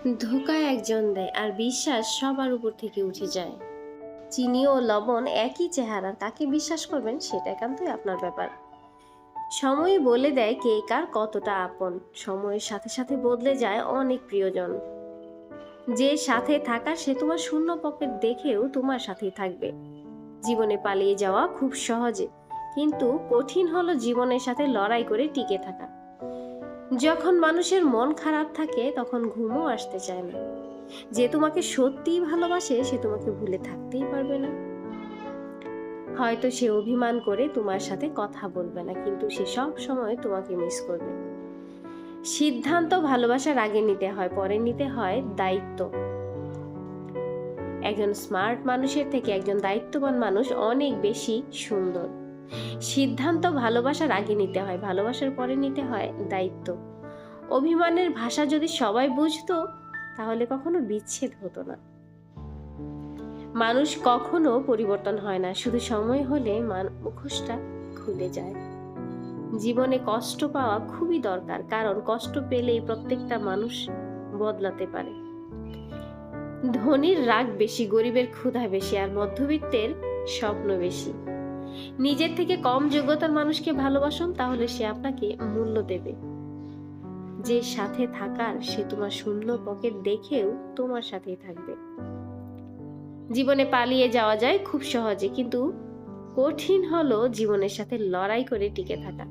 ধোকা একজন দেয় আর বিশ্বাস সবার উপর থেকে উঠে যায়। চিনি ও লবণ একই চেহারা কাকে বিশ্বাস করবেন সেটা একান্তই আপনার ব্যাপার। সময় বলে দেয় কে কার কতটা আপন, সময়ের সাথে সাথে বদলে যায় অনেক প্রিয়জন। যে সাথে থাকা সে তোমার শূন্য পকেট দেখেও তোমার সাথেই থাকবে। জীবনে পালিয়ে যাওয়া খুব সহজে, কিন্তু কঠিন হলো জীবনের সাথে লড়াই করে টিকে থাকা। যখন মানুষের মন খারাপ থাকে, তখন ঘুমও আসতে চায় না। যে তোমাকে সত্যিই ভালোবাসে, সে তোমাকে ভুলে থাকতেই পারবে না। হয়তো সে অভিমান করে তোমার সাথে কথা বলবে না, কিন্তু সে সব সময় তোমাকে মিস করবে। সিদ্ধান্ত ভালোবাসার আগে নিতে হয়, পরে নিতে হয় দায়িত্ব। একজন স্মার্ট মানুষের থেকে একজন দায়িত্ববান মানুষ অনেক বেশি সুন্দর। সিদ্ধান্ত ভালোবাসার আগে নিতে হয়, ভালোবাসার পরে নিতে হয় দায়িত্ব। অভিমানের ভাষা যদি সবাই বুঝতো, তাহলে কখনো বিচ্ছেদ হতো না। মানুষ কখনো পরিবর্তন হয় না, শুধু সময় হলে মুখোশটা খুলে যায়। জীবনে কষ্ট পাওয়া খুবই দরকার, কারণ কষ্ট পেলেই প্রত্যেকটা মানুষ বদলাতে পারে। ধনীর রাগ বেশি, গরিবের ক্ষুধা বেশি, আর মধ্যবিত্তের স্বপ্ন বেশি। নিজের থেকে কম যোগ্যতার মানুষকে ভালোবাসুন, তাহলে সে আপনাকে মূল্য দেবে। যে সাথে থাকার, সে তোমার শূন্য পকেট দেখেও তোমার সাথেই থাকবে। জীবনে পালিয়ে যাওয়া যায় খুব সহজে, কিন্তু কঠিন হলো জীবনের সাথে লড়াই করে টিকে থাকা।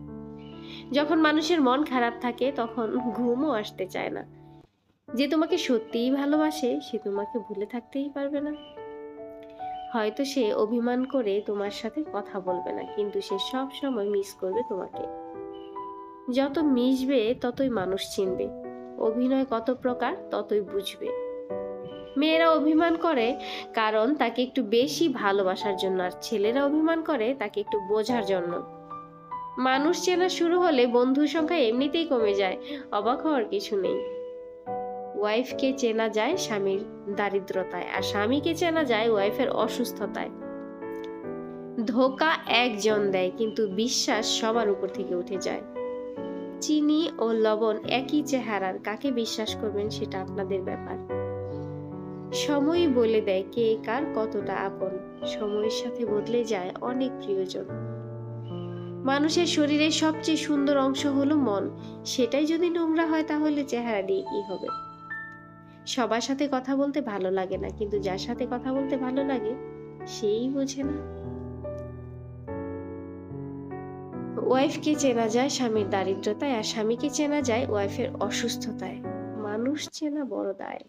যখন মানুষের মন খারাপ থাকে, তখন ঘুমও আসতে চায় না। যে তোমাকে সত্যিই ভালোবাসে, সে তোমাকে ভুলে থাকতেই পারবে না। হয়তো সে অভিমান করে তোমার সাথে কথা বলবে না, কিন্তু সে সব সময় মিস করবে তোমাকে। যত মিশবে, ততই মানুষ চিনবে। অভিনয় কত প্রকার, ততই বুঝবে। মেয়েরা অভিমান করে কারণ তাকে একটু বেশি ভালোবাসার জন্য, আর ছেলেরা অভিমান করে তাকে একটু বোঝার জন্য। মানুষ চেনা শুরু হলে বন্ধুর সংখ্যা এমনিতেই কমে যায়। অবাক হওয়ার কিছু নেই। ওয়াইফকে চেনা যায় স্বামীর দারিদ্রতায় আর স্বামীকে চেনা যায় ওয়াইফের অসুস্থতায়। ধোকা একজন দেয়, কিন্তু বিশ্বাস সবার উপর থেকে উঠে যায়। চিনি ও লবণ একই চেহারার, কাকে বিশ্বাস করবেন সেটা আপনাদের ব্যাপার। সময় বলে দেয় কে কার কতটা আপন, সময়ের সাথে বদলে যায় অনেক প্রিয়জন। মানুষের শরীরের সবচেয়ে সুন্দর অংশ হলো মন, সেটাই যদি নোংরা হয় তাহলে চেহারা দিয়ে কি হবে। সবার সাথে কথা বলতে ভালো লাগে না, কিন্তু যার সাথে কথা বলতে ভালো লাগে, সেই বোঝে না। ওয়াইফকে চেনা যায় স্বামীর দারিদ্রতায়, আর স্বামীকে চেনা যায় ওয়াইফের অসুস্থতায়। মানুষ চেনা বড় দায়।